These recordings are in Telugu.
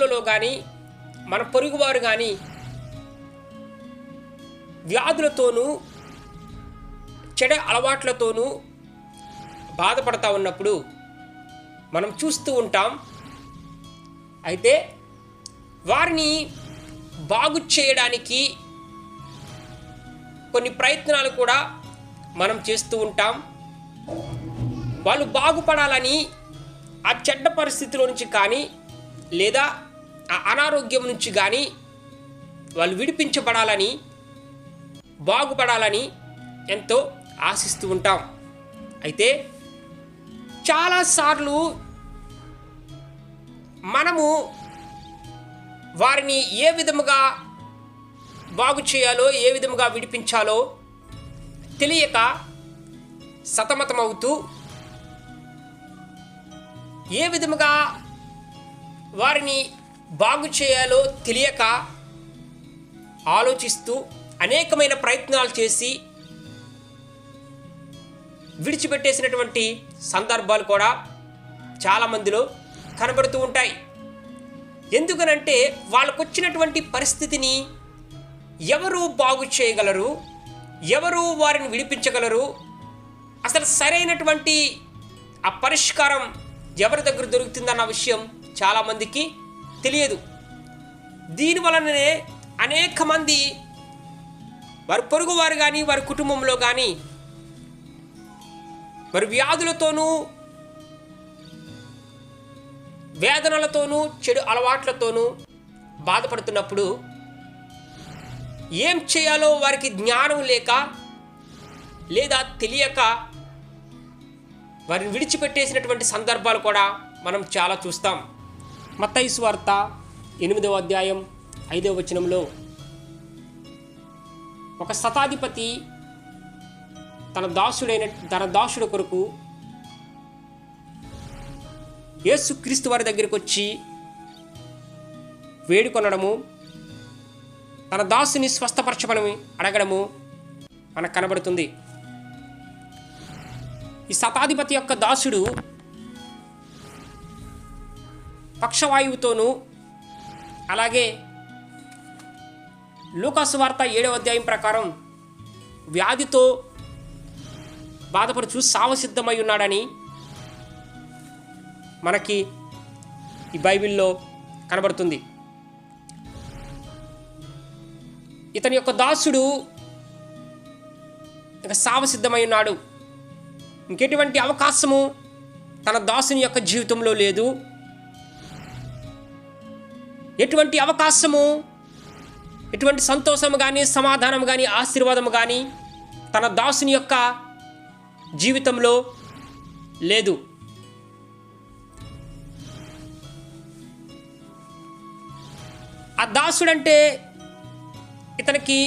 బంధువులలో కానీ మన పొరుగువారు కానీ వ్యాధులతోనూ చెడ అలవాట్లతోనూ బాధపడతా ఉన్నప్పుడు మనం చూస్తూ ఉంటాం. అయితే వారిని బాగు చేయడానికి కొన్ని ప్రయత్నాలు కూడా మనం చేస్తూ ఉంటాం. వాళ్ళు బాగుపడాలని ఆ చెడ్డ పరిస్థితిలో నుంచి కానీ లేదా ఆ అనారోగ్యం నుంచి కానీ వాళ్ళు విడిపించబడాలని బాగుపడాలని ఎంతో ఆశిస్తూ ఉంటాం. అయితే చాలాసార్లు మనము వారిని ఏ విధముగా బాగు చేయాలో ఏ విధముగా విడిపించాలో తెలియక సతమతమవుతూ ఏ విధముగా వారిని బాగు చేయాలో తెలియక ఆలోచిస్తూ అనేకమైన ప్రయత్నాలు చేసి విడిచిపెట్టేసినటువంటి సందర్భాలు కూడా చాలామందిలో కనబడుతూ ఉంటాయి. ఎందుకనంటే వాళ్ళకు వచ్చినటువంటి పరిస్థితిని ఎవరు బాగు చేయగలరు? ఎవరు వారిని విడిపించగలరు? అసలు సరైనటువంటి ఆ పరిష్కారం ఎవరి దగ్గర దొరుకుతుందన్న విషయం చాలామందికి తెలియదు. దీని వలననే అనేక మంది వారి పొరుగువారు కానీ వారి కుటుంబంలో కానీ మరి వ్యాధులతోనూ వేదనలతోనూ చెడు అలవాట్లతోనూ బాధపడుతున్నప్పుడు ఏం చేయాలో వారికి జ్ఞానం లేక లేదా తెలియక వారిని విడిచిపెట్టేసినటువంటి సందర్భాలు కూడా మనం చాలా చూస్తాం. మత్తైసు వార్త ఎనిమిదవ అధ్యాయం ఐదవ వచనంలో ఒక శతాధిపతి తన దాసుడైన తన దాసుడు కొరకు యేసుక్రీస్తు వారి దగ్గరికి వచ్చి వేడుకొనడము తన దాసుని స్వస్థపరచమని అడగడము మనకు కనబడుతుంది. ఈ శతాధిపతి యొక్క దాసుడు పక్షవాయువుతోనూ అలాగే లూకాసు వార్త ఏడవ అధ్యాయం ప్రకారం వ్యాధితో బాధపడుచు సావసిద్ధమై ఉన్నాడని మనకి ఈ బైబిల్లో కనబడుతుంది. ఇతని యొక్క దాసుడు ఇక సావసిద్ధమై ఉన్నాడు. ఇంకెటువంటి అవకాశము తన దాసుని యొక్క జీవితంలో లేదు. ఎటువంటి అవకాశము? ఎటువంటి సంతోషము కానీ సమాధానం కానీ ఆశీర్వాదం కానీ తన దాసుని యొక్క జీవితంలో లేదు. ఆ దాసుడంటే ఇతనికి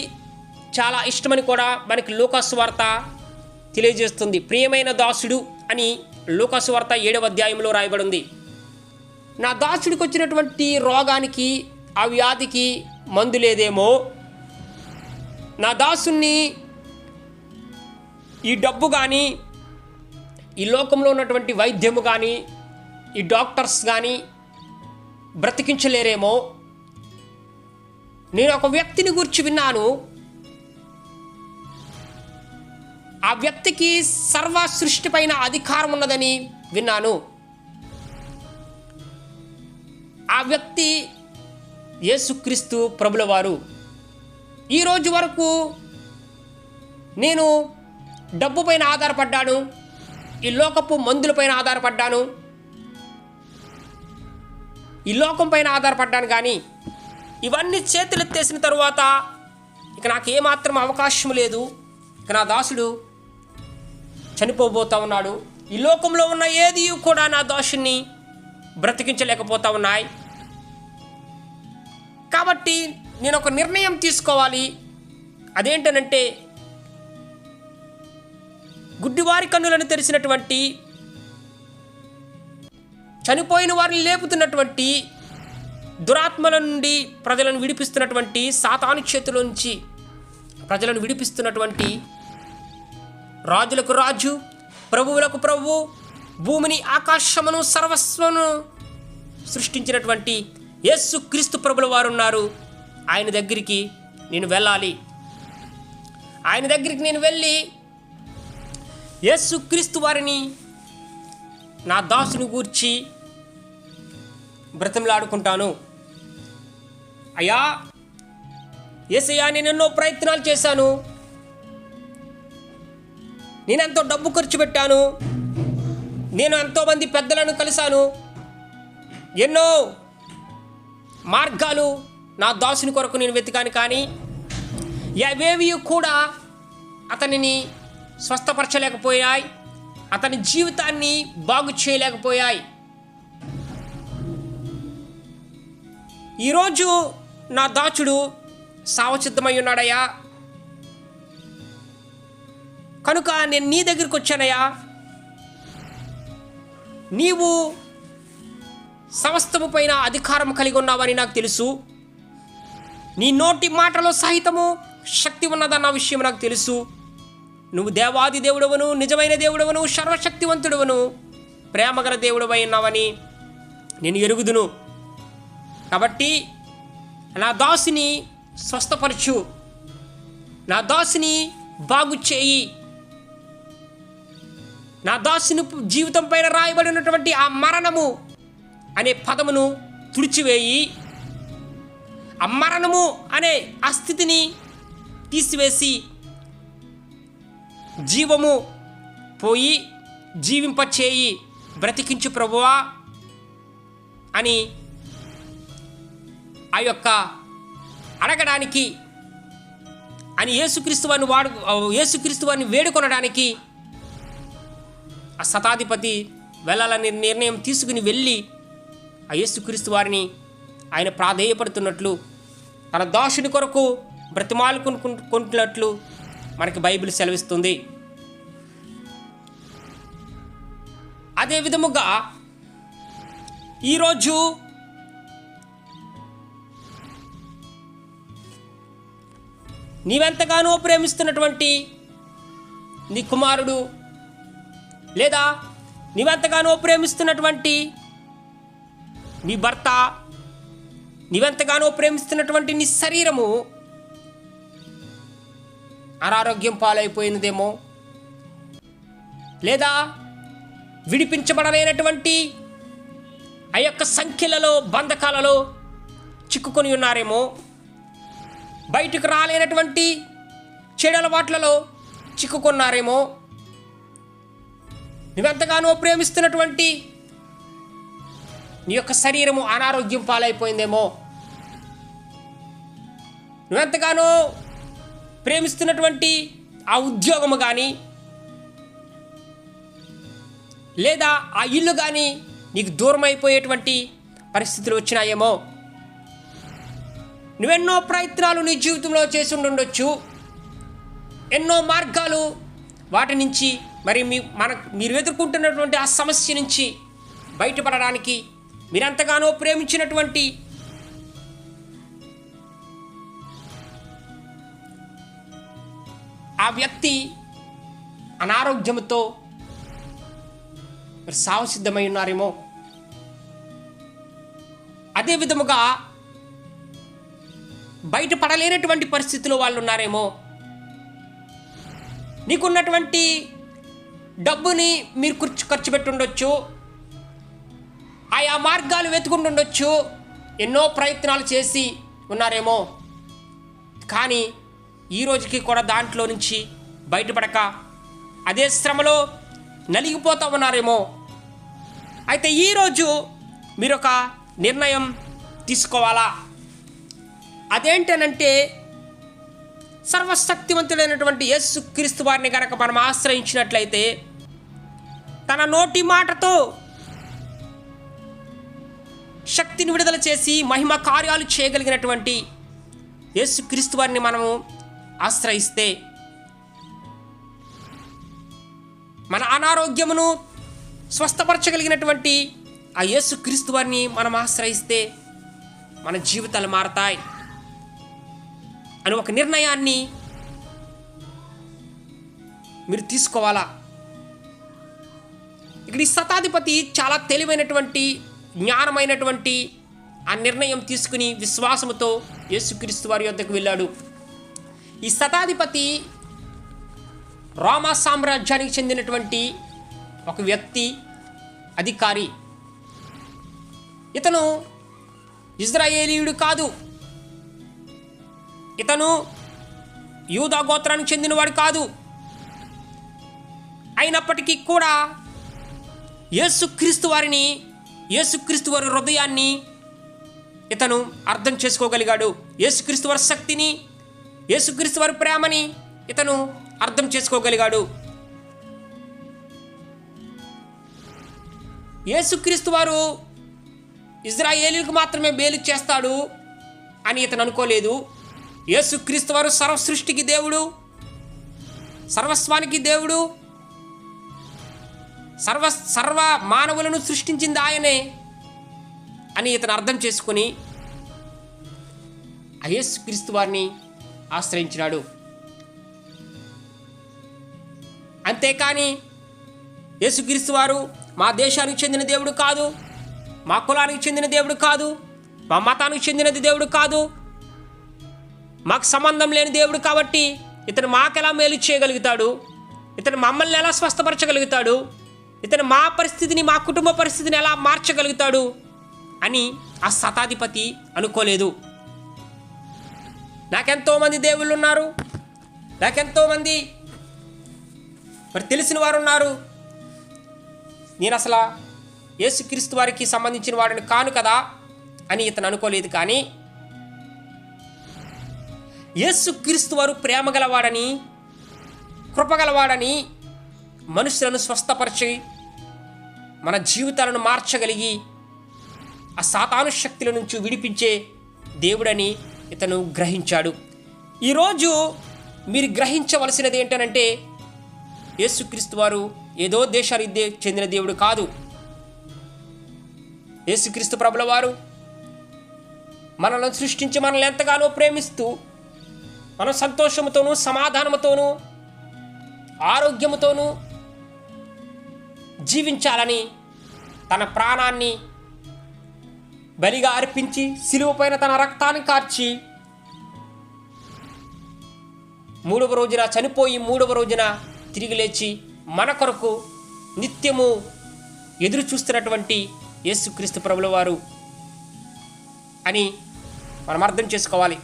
చాలా ఇష్టమని కూడా మనకి లోకాసు వార్త తెలియజేస్తుంది. ప్రియమైన దాసుడు అని లోకాసు వార్త ఏడవ అధ్యాయంలో రాయబడింది నా దాసుడికి వచ్చినటువంటి రోగానికి ఆ వ్యాధికి మందు లేదేమో. నా దాసుని ఈ డబ్బు కానీ ఈ లోకంలో ఉన్నటువంటి వైద్యము కానీ ఈ డాక్టర్స్ కానీ బ్రతికించలేరేమో. నేను ఒక వ్యక్తిని గురించి విన్నాను. ఆ వ్యక్తికి సర్వ సృష్టిపైన అధికారం ఉన్నదని విన్నాను. ఆ వ్యక్తి యేసుక్రీస్తు ప్రభుల వారు ఈరోజు వరకు నేను డబ్బు పైన ఆధారపడ్డాను ఈ లోకపు మందులపైన ఆధారపడ్డాను ఈ లోకం పైన ఆధారపడ్డాను కానీ ఇవన్నీ చేతులెత్తేసిన తరువాత ఇక నాకు ఏమాత్రం అవకాశం లేదు. ఇక నా దాసుడు చనిపోబోతా ఉన్నాడు. ఈ లోకంలో ఉన్న ఏది కూడా నా దాసుని బ్రతికించలేకపోతా ఉన్నాయి. కాబట్టి నేను ఒక నిర్ణయం తీసుకోవాలి. అదేంటనంటే గుడ్డివారి కన్నులను తెరిచినటువంటి చనిపోయిన వారిని లేపుతున్నటువంటి దురాత్మల నుండి ప్రజలను విడిపిస్తున్నటువంటి సాతాను చేతిలో నుంచి ప్రజలను విడిపిస్తున్నటువంటి రాజులకు రాజు ప్రభువులకు ప్రభువు భూమిని ఆకాశమును సర్వస్వను సృష్టించినటువంటి యేసు క్రీస్తు ప్రభుల వారు ఉన్నారు ఆయన దగ్గరికి నేను వెళ్ళాలి. ఆయన దగ్గరికి నేను వెళ్ళి యేసు క్రీస్తు వారిని నా దాసుని గూర్చి బ్రతంలాడుకుంటాను అయ్యా ఏసయ్యా నేను ఎన్నో ప్రయత్నాలు చేశాను. నేను ఎంతో డబ్బు ఖర్చు పెట్టాను. నేను ఎంతోమంది పెద్దలను కలిశాను. ఎన్నో మార్గాలు నా దాసుని కొరకు నేను వెతికాను కానీ అవేవి కూడా అతనిని స్వస్థపరచలేకపోయాయి. అతని జీవితాన్ని బాగు చేయలేకపోయాయి. ఈరోజు నా దాచుడు సావచిద్ధమై ఉన్నాడయ్యా. కనుక నేను నీ దగ్గరికి వచ్చానయ్యా. నీవు సమస్తము పైన అధికారం కలిగి ఉన్నావని నాకు తెలుసు. నీ నోటి మాటలో సహితము శక్తి ఉన్నదన్న విషయం నాకు తెలుసు. నువ్వు దేవాది దేవుడవను నిజమైన దేవుడవను సర్వశక్తివంతుడవను ప్రేమగల దేవుడవై ఉన్నావని నేను ఎరుగుదును. కాబట్టి నా దాసుని స్వస్థపరచు. నా దాసుని బాగు చేయి. నా దాసుని జీవితం పైన రాయబడినటువంటి ఆ మరణము అనే పదమును తుడిచివేయి. ఆ మరణము అనే ఆ స్థితిని తీసివేసి జీవము పోయి జీవింపచేయి. బ్రతికించు ప్రభువా అని ఆ యొక్క అడగడానికి అని యేసుక్రీస్తువాని వాడు యేసుక్రీస్తువాని వేడుకొనడానికి ఆ శతాధిపతి వెళ్ళాలని నిర్ణయం తీసుకుని వెళ్ళి ఆ వారిని ఆయన ప్రాధేయపడుతున్నట్లు తన దాసుని కొరకు బ్రతిమాలుకుంటున్నట్లు మనకి బైబిల్ సెలవిస్తుంది. అదే విధముగా ఈరోజు నీవెంతగానో ప్రేమిస్తున్నటువంటి నీ కుమారుడు లేదా నీవెంతగానో ప్రేమిస్తున్నటువంటి నీ భర్త నీవెంతగానో ప్రేమిస్తున్నటువంటి నీ శరీరము అనారోగ్యం పాలైపోయినదేమో. లేదా విడిపించబడలేనటువంటి ఆ యొక్క సంఖ్యలలో బంధకాలలో చిక్కుకొని ఉన్నారేమో. బయటకు రాలేనటువంటి చెడు అలవాట్లలో చిక్కుకున్నారేమో. నువ్వెంతగానో ప్రేమిస్తున్నటువంటి నీ యొక్క శరీరము అనారోగ్యం పాలైపోయిందేమో. నువ్వెంతగానో ప్రేమిస్తున్నటువంటి ఆ ఉద్యోగము కానీ లేదా ఆ ఇల్లు కానీ నీకు దూరం అయిపోయేటువంటి పరిస్థితులు వచ్చినాయేమో. నువ్వెన్నో ప్రయత్నాలు నీ జీవితంలో చేసి ఉండొచ్చు ఎన్నో మార్గాలు వాటి నుంచి మరి మీ మన మీరు ఎదుర్కొంటున్నటువంటి ఆ సమస్య నుంచి బయటపడడానికి మీరెంతగానో ప్రేమించినటువంటి ఆ వ్యక్తి అనారోగ్యంతో మీరు సావు సిద్ధమై ఉన్నారేమో. అదే విధముగా బయటపడలేనటువంటి పరిస్థితిలో వాళ్ళు ఉన్నారేమో నీకున్నటువంటి డబ్బుని మీరు ఖర్చు ఖర్చు పెట్టుండొచ్చు. ఆయా మార్గాలు వెతుకుంటుండొచ్చు ఎన్నో ప్రయత్నాలు చేసి ఉన్నారేమో. కానీ ఈ రోజుకి కూడా దాంట్లో నుంచి బయటపడక అదే శ్రమలో నలిగిపోతూ ఉన్నారేమో. అయితే ఈరోజు మీరు ఒక నిర్ణయం తీసుకోవాలా? అదేంటనంటే సర్వశక్తివంతుడైనటువంటి యేసు క్రీస్తు వారిని కనుక మనం ఆశ్రయించినట్లయితే తన నోటి మాటతో శక్తిని విడుదల చేసి మహిమ కార్యాలు చేయగలిగినటువంటి యేసుక్రీస్తు వారిని మనము ఆశ్రయిస్తే మన అనారోగ్యమును స్వస్థపరచగలిగినటువంటి ఆ యేసుక్రీస్తు వారిని మనం ఆశ్రయిస్తే మన జీవితాలు మారతాయి అని ఒక నిర్ణయాన్ని మీరు తీసుకోవాలా? ఇక్కడ ఈ శతాధిపతి చాలా తెలివైనటువంటి జ్ఞానమైనటువంటి ఆ నిర్ణయం తీసుకుని విశ్వాసముతో యేసుక్రీస్తు వారి యొద్దకు వెళ్ళాడు. ఈ శతాధిపతి రోమా సామ్రాజ్యానికి చెందినటువంటి ఒక వ్యక్తి అధికారి. ఇతను ఇజ్రాయేలీయుడు కాదు. ఇతను యూదా గోత్రానికి చెందినవాడు కాదు. అయినప్పటికీ కూడా యేసుక్రీస్తు వారిని యేసుక్రీస్తు వారి హృదయాన్ని ఇతను అర్థం చేసుకోగలిగాడు. యేసుక్రీస్తు వారి శక్తిని యేసుక్రీస్తు వారి ప్రేమని ఇతను అర్థం చేసుకోగలిగాడు. యేసుక్రీస్తు వారు ఇజ్రాయేలీలకు మాత్రమే మేలు చేస్తాడు అని ఇతను అనుకోలేదు. యేసుక్రీస్తు వారు సర్వ సృష్టికి దేవుడు సర్వస్వానికి దేవుడు సర్వ సర్వ మానవులను సృష్టించింది ఆయనే అని ఇతను అర్థం చేసుకుని ఆ యేసుక్రీస్తు వారిని ఆశ్రయించినాడు. అంతేకాని యేసుక్రీస్తు వారు మా దేశానికి చెందిన దేవుడు కాదు మా కులానికి చెందిన దేవుడు కాదు మా మతానికి చెందినది దేవుడు కాదు మాకు సంబంధం లేని దేవుడు కాబట్టి ఇతను మాకెలా మేలు చేయగలుగుతాడు? ఇతను మమ్మల్ని ఎలా స్వస్థపరచగలుగుతాడు? ఇతను మా పరిస్థితిని మా కుటుంబ పరిస్థితిని ఎలా మార్చగలుగుతాడు అని ఆ శతాధిపతి అనుకోలేదు. నాకెంతో మంది దేవుళ్ళు ఉన్నారు నాకెంతో మంది మరి తెలిసిన వారు ఉన్నారు నేను అసలు యేసుక్రీస్తు వారికి సంబంధించిన వాడిని కాను కదా అని ఇతను అనుకోలేదు కానీ యేసుక్రీస్తు వారు ప్రేమ గలవాడని కృపగలవాడని మనుషులను స్వస్థపరిచి మన జీవితాలను మార్చగలిగి ఆ సాతాను శక్తుల నుంచి విడిపించే దేవుడని ఇతను గ్రహించాడు. ఈరోజు మీరు గ్రహించవలసినది ఏంటనంటే యేసుక్రీస్తు వారు ఏదో దేశానికి చెందిన దేవుడు కాదు. యేసుక్రీస్తు ప్రభుల వారు మనల్ని సృష్టించి మనల్ని ఎంతగానో ప్రేమిస్తూ మన సంతోషముతోనూ సమాధానముతోనూ ఆరోగ్యముతోనూ జీవించాలని తన ప్రాణాన్ని బలిగా అర్పించి సిలువపైన తన రక్తాన్ని కార్చి మూడవ రోజున చనిపోయి మూడవ రోజున తిరిగి లేచి మన కొరకు నిత్యము ఎదురు చూస్తున్నటువంటి యేసుక్రీస్తు ప్రభుల వారు అని మనం అర్థం చేసుకోవాలి.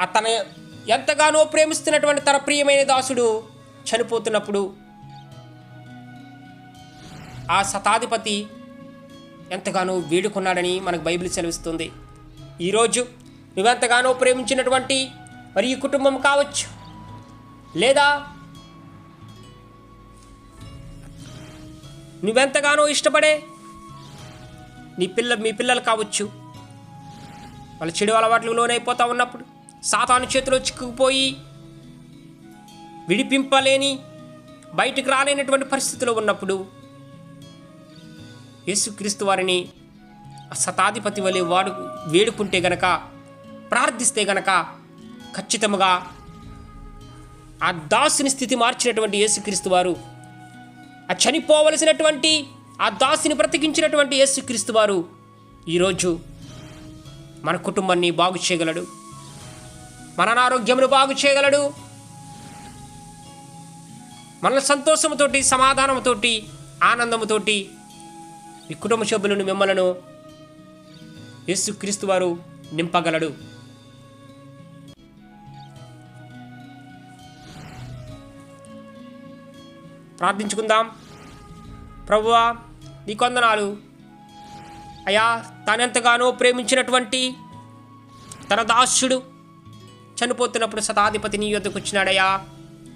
అతను ఎంతగానో ప్రేమిస్తున్నటువంటి తన ప్రియమైన దాసుడు చనిపోతున్నప్పుడు ఆ శతాధిపతి ఎంతగానో వేడుకున్నాడని మనకు బైబిల్ సెలవిస్తుంది. ఈరోజు నువ్వెంతగానో ప్రేమించినటువంటి మరి ఈ కుటుంబం కావచ్చు. లేదా నువ్వెంతగానో ఇష్టపడే నీ పిల్ల మీ పిల్లలు కావచ్చు. వాళ్ళ చెడు అలవాట్లు లోనైపోతా ఉన్నప్పుడు సాతాను చేతిలో చిక్కుకుపోయి విడిపింపలేని బయటికి రాలేనటువంటి పరిస్థితిలో ఉన్నప్పుడు యేసుక్రీస్తు వారిని శతాధిపతి వలె వాడు వేడుకుంటే గనక ప్రార్థిస్తే గనక ఖచ్చితంగా ఆ దాసుని స్థితి మార్చినటువంటి యేసుక్రీస్తు వారు ఆ చనిపోవలసినటువంటి ఆ దాసిని బ్రతికించినటువంటి యేసుక్రీస్తు వారు ఈరోజు మన కుటుంబాన్ని బాగు చేయగలడు. మన అనారోగ్యమును బాగు చేయగలడు. మన సంతోషముతోటి సమాధానముతోటి ఆనందముతోటి మీ కుటుంబ సభ్యులను మిమ్మలను యేసుక్రీస్తు వారు నింపగలడు. ప్రార్థించుకుందాం. ప్రభువా నీ కొందనాలు అయా తనెంతగానో ప్రేమించినటువంటి తన దాసుడు చనిపోతున్నప్పుడు శతాధిపతి నీ యొద్దకు వచ్చినాడయ్యా.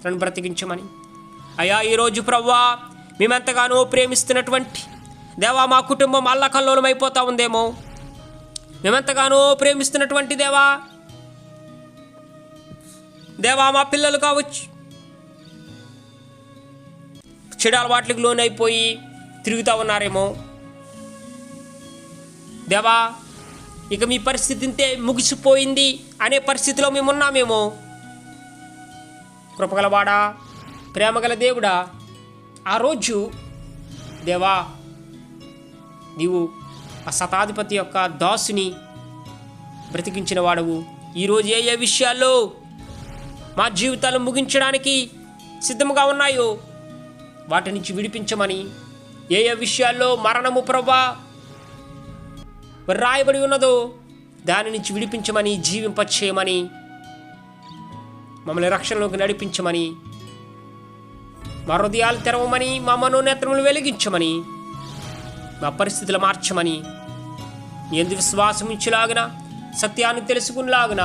తనను బ్రతికించమని. అయ్యా ఈరోజు ప్రవ్వా మేమెంతగానో ప్రేమిస్తున్నటువంటి దేవా మా కుటుంబం అల్లకల్లోలం ఉందేమో. మేమెంతగానో ప్రేమిస్తున్నటువంటి దేవా దేవా మా పిల్లలు కావచ్చు. చెడు అలవాట్లకు లోనైపోయి తిరుగుతూ ఉన్నారేమో. దేవా ఇక మీ పరిస్థితి ఇంతే ముగిసిపోయింది అనే పరిస్థితిలో మేము ఉన్నామేమో కృపగలవాడా ప్రేమగల దేవుడా ఆ రోజు దేవా నీవు ఆ శతాధిపతి యొక్క దాసుని బ్రతికించిన వాడవు. ఈరోజు ఏ ఏ విషయాల్లో మా జీవితాలు ముగించడానికి సిద్ధంగా ఉన్నాయో వాటి నుంచి విడిపించమని ఏ ఏ విషయాల్లో మరణము ప్రభా రాయబడి ఉన్నదో దాని నుంచి విడిపించమని జీవింపచేయమని మమ్మల్ని రక్షణలోకి నడిపించమని మా హృదయాలు తెరవమని మా మనోనేత్రములు వెలిగించమని మా పరిస్థితులు మార్చమని ఎందు విశ్వాసం ఇచ్చేలాగిన సత్యాన్ని తెలుసుకునేలాగున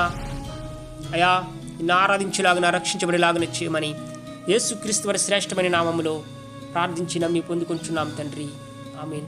అయా నిన్ను ఆరాధించేలాగిన రక్షించబడేలాగిన చేయమని యేసుక్రీస్తు వారి శ్రేష్టమైన నామములో ప్రార్థించి నమ్మి పొందుకుంటున్నాం తండ్రి. ఆమె